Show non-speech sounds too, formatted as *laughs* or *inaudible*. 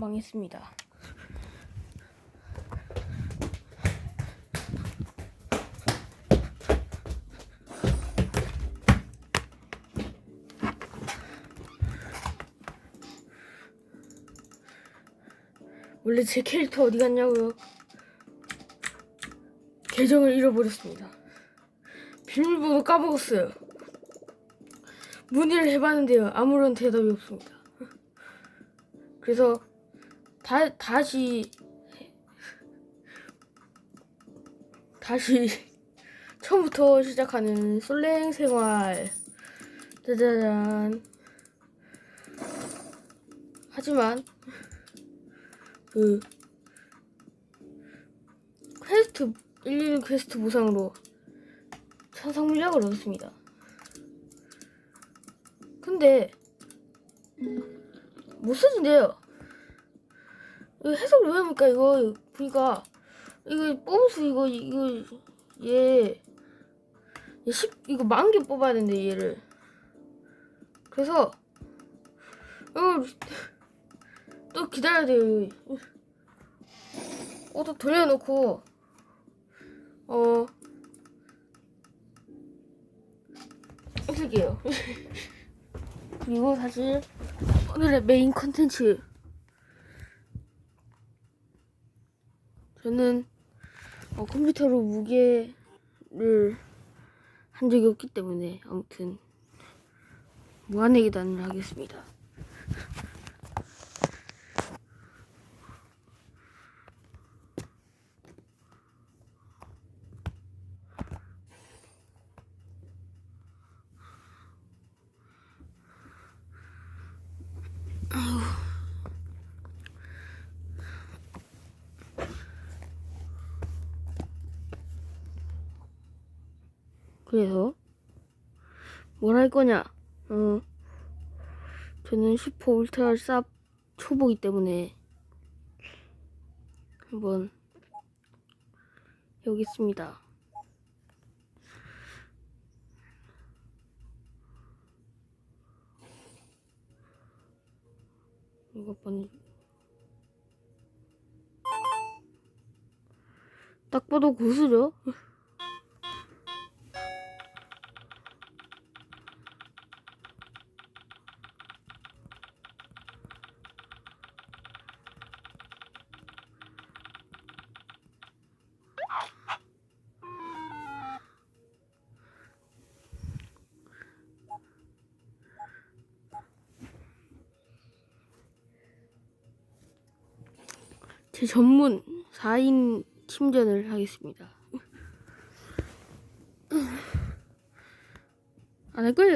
망했습니다. 원래 제 캐릭터 어디 갔냐고요? 계정을 잃어버렸습니다. 비밀번호 까먹었어요. 문의를 해봤는데요. 아무런 대답이 없습니다. 그래서 다 다시 다시 *laughs* 처음부터 시작하는 솔랭 생활 짜자잔 하지만 그 퀘스트 112 퀘스트 보상으로 천상 물약을 얻었습니다. 근데 못 쓰진대요. 이거 해석을 왜 합니까 이거 보니까 이거 뽑수 이거 이거 얘, 얘 10, 이거 만 개 뽑아야 된대 얘를. 그래서 이거 또 기다려야 돼요. 어, 또 돌려놓고 어 쓸게요. *laughs* 그리고 사실 오늘의 메인 컨텐츠 저는 어, 컴퓨터로 무게를 한 적이 없기 때문에 아무튼 무한의 계단을 하겠습니다. 그래서 뭘 할 거냐? 어, 저는 슈퍼 울트라 쌉 초보기 때문에 한번 해보겠습니다. 이거 번. 딱 봐도 고수죠? 제 전문 4인 팀전을 하겠습니다. 안 할 거예요.